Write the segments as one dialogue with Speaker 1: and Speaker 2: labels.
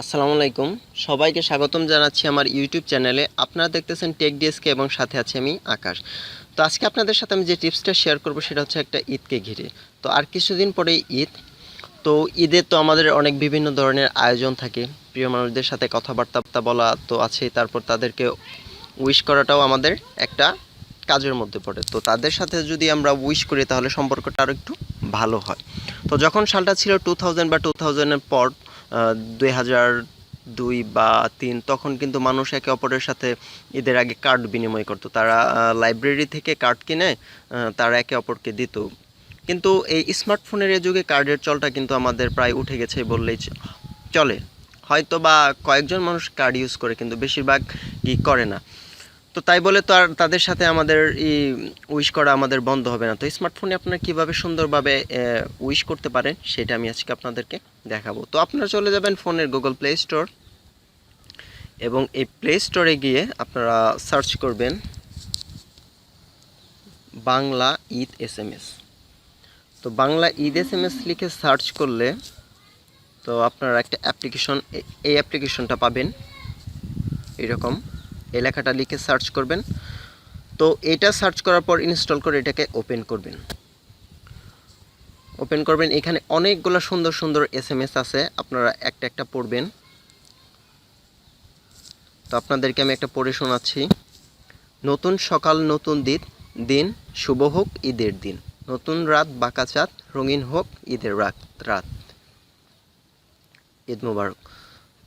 Speaker 1: আসসালামু আলাইকুম। সবাইকে স্বাগতম জানাচ্ছি আমার ইউটিউব চ্যানেলে। আপনারা দেখতেছেন টেক ডিএসকে এবং সাথে আছি আমি আকাশ। তো আজকে আপনাদের সাথে আমি যে টিপসটা শেয়ার করব সেটা হচ্ছে একটা ঈদকে ঘিরে। তো আর কিছুদিন পরেই ঈদ। তো ঈদের তো আমাদের অনেক বিভিন্ন ধরনের আয়োজন থাকে। প্রিয় মানুষদের সাথে কথাবার্তা বলা তো আছেই। তারপর তাদেরকে উইশ করাটাও আমাদের একটা কাজের মধ্যে পড়ে। তো তাদের সাথে যদি আমরা উইশ করি, তাহলে সম্পর্কটা আরও একটু ভালো হয়। তো যখন সালটা ছিল টু থাউজেন্ড বা টু থাউজেন্ডের পর দুই হাজার দুই বা তিন, তখন কিন্তু মানুষ একে অপরের সাথে ঈদের আগে কার্ড বিনিময় করতো। তারা লাইব্রেরি থেকে কার্ড কিনে তারা একে অপরকে দিত। কিন্তু এই স্মার্টফোনের এই যুগে কার্ডের চলটা কিন্তু আমাদের প্রায় উঠে গেছে বললেই চলে। হয়তো বা কয়েকজন মানুষ কার্ড ইউজ করে, কিন্তু বেশিরভাগ কি করে না। তো তাই বলে তো আর তাদের সাথে আমাদের এই উইশ করা আমাদের বন্ধ হবে না। তো স্মার্টফোনে আপনারা কীভাবে সুন্দরভাবে উইশ করতে পারেন, সেটা আমি আজকে আপনাদেরকে দেখাবো। তো আপনারা চলে যাবেন ফোনের গুগল প্লে স্টোর এবং এই প্লে স্টোরে গিয়ে আপনারা সার্চ করবেন Bangla Eid S M S. তো Bangla Eid S M S লিখে সার্চ করলে তো আপনারা একটা অ্যাপ্লিকেশন, এই অ্যাপ্লিকেশনটা পাবেন। এরকম এই লেখাটা লিখে সার্চ করবেন। তো এটা সার্চ করার পর ইনস্টল করে এটাকে ওপেন করবেন। ওপেন করবেন। এখানে অনেকগুলো সুন্দর সুন্দর এস এম এস আছে, আপনারা একটা একটা পড়বেন। তো আপনাদেরকে আমি একটা পড়ে শোনাচ্ছি। নতুন সকাল, নতুন দিন দিন শুভ হোক, ঈদের দিন। নতুন রাত, বাঁকা চাঁদ রঙিন হোক, ঈদের রাত রাত। ঈদ মুবারক।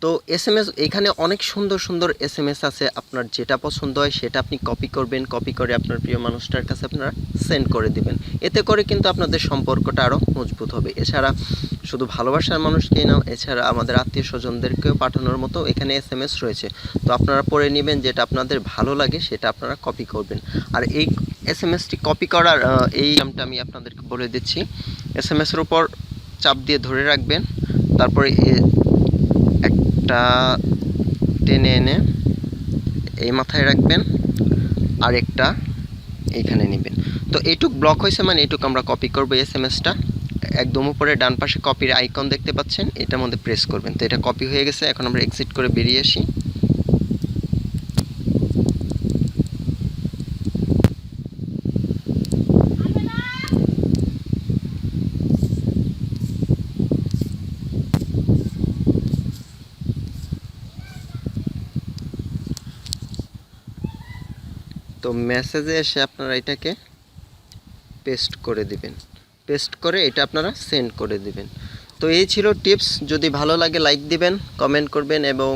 Speaker 1: তো এস এম এস এখানে অনেক সুন্দর সুন্দর এস এম এস আছে। আপনার যেটা পছন্দ হয় সেটা আপনি কপি করবেন। কপি করে আপনার প্রিয় মানুষটার কাছে আপনারা সেন্ড করে দিবেন। এতে করে কিন্তু আপনাদের সম্পর্কটা আরও মজবুত হবে। এছাড়া শুধু ভালোবাসার মানুষকেই না, এছাড়া আমাদের আত্মীয় স্বজনদেরকেও পাঠানোর মতো এখানে এস এম এস রয়েছে। তো আপনারা পড়ে নেবেন যেটা আপনাদের ভালো লাগে সেটা আপনারা কপি করবেন। আর এই এস এম এসটি কপি করার এই নামটা আমি আপনাদেরকে বলে দিচ্ছি। এস এম এসের উপর চাপ দিয়ে ধরে রাখবেন। তারপরে একটা টেনে এনে এই মাথায় রাখবেন আর একটা এইখানে নেবেন। তো এইটুক ব্লক হয়েছে মানে এইটুক আমরা কপি করব এস এম এসটা একদম উপরে ডান পাশে কপির আইকন দেখতে পাচ্ছেন, এটার মধ্যে প্রেস করবেন। তো এটা কপি হয়ে গেছে, এখন আমরা এক্সিট করে বেরিয়ে আসি। তো মেসেজে এসে আপনারা এটাকে পেস্ট করে দিবেন। পেস্ট করে এটা আপনারা সেন্ড করে দিবেন। তো এই ছিল টিপস যদি ভালো লাগে লাইক দিবেন কমেন্ট করবেন এবং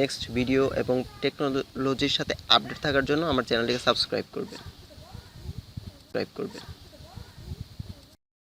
Speaker 1: নেক্সট ভিডিও এবং টেকনোলজির সাথে আপডেট থাকার জন্য আমার চ্যানেলটিকে সাবস্ক্রাইব করবেন। সাবস্ক্রাইব করবেন।